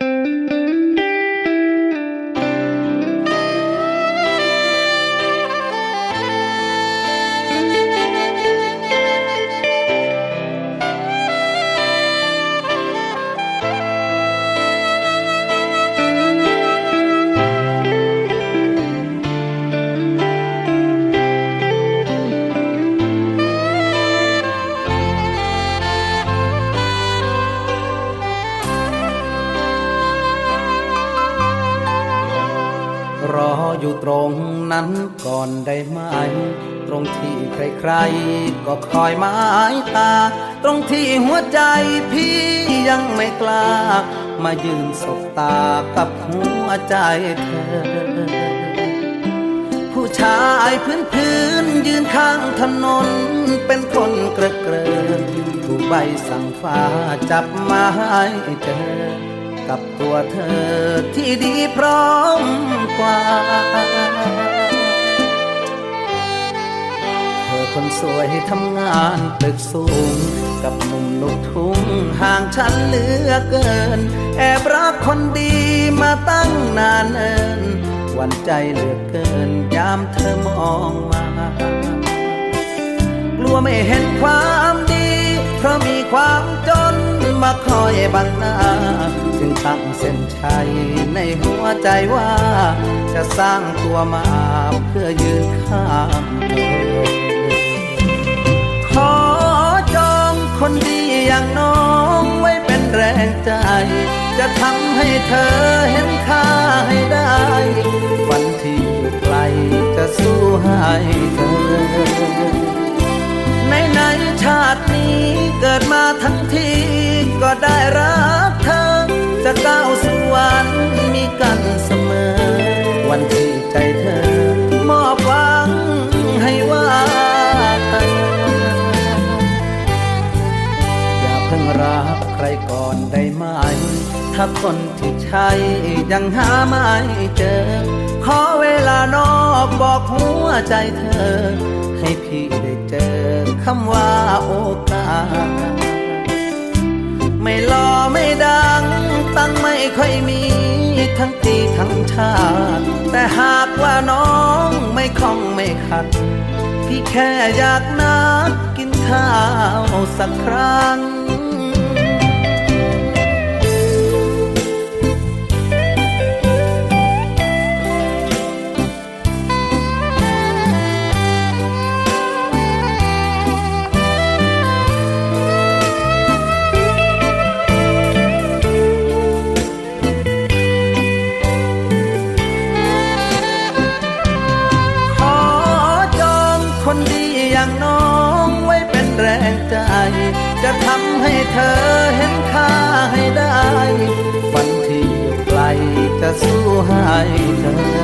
Música รออยู่ตรงนั้นก่อนได้ไหม ตรงที่ใครๆ ก็คอยหมายตา ตรงที่หัวใจพี่ยังไม่กล้า มายืนสบตากับหัวใจเธอ ผู้ชายพื้นพื้นๆยืนข้างถนน เป็นคนเกระเกรินถูกใบสั่งฟ้าจับมาให้เจอ กับตัวเธอที่ดีพร้อมกว่า เธอคนสวยทำงานตึกสูง กับหนุ่มลูกทุ่งห่างฉันเหลือเกิน แอบรักคนดีมาตั้งนานเอินวันใจเหลือเกินยามเธอมองมา กลัวไม่เห็นความดี มาคอยบังหน้าจึงตั้งเส้นชัยในหัวใจว่า จะสร้างตัวมาเพื่อยืนข้างเธอขอจองคนดีอย่างน้องไว้เป็นแรงใจ จะทำให้เธอเห็นค่าให้ได้วันที่อยู่ไกลจะสู้ให้เธอในในชาตินี้เกิดมาทั้งที รักเธอ จะก้าวสู่วันมีกันเสมอ วันที่ใจเธอ มอบหวังให้ว่าอย่าเพิ่งรักใครก่อนได้ไหม ถ้าคนที่ใช่ยังหาไม่เจอ ขอเวลานอกบอกหัวใจเธอ ให้พี่ได้เจอคำว่าโอกาส ไม่หล่อไม่ดัง ตั้งไม่ค่อยมีทั้งตีทั้งชาติแต่หากว่าน้องไม่คล่องไม่ขัด พี่แค่อยากนัดกินข้าวสักครั้ง งใจ จะทำให้เธอเห็นค่าให้ได้ วันที่อยู่ไกลจะสู้ให้เธอ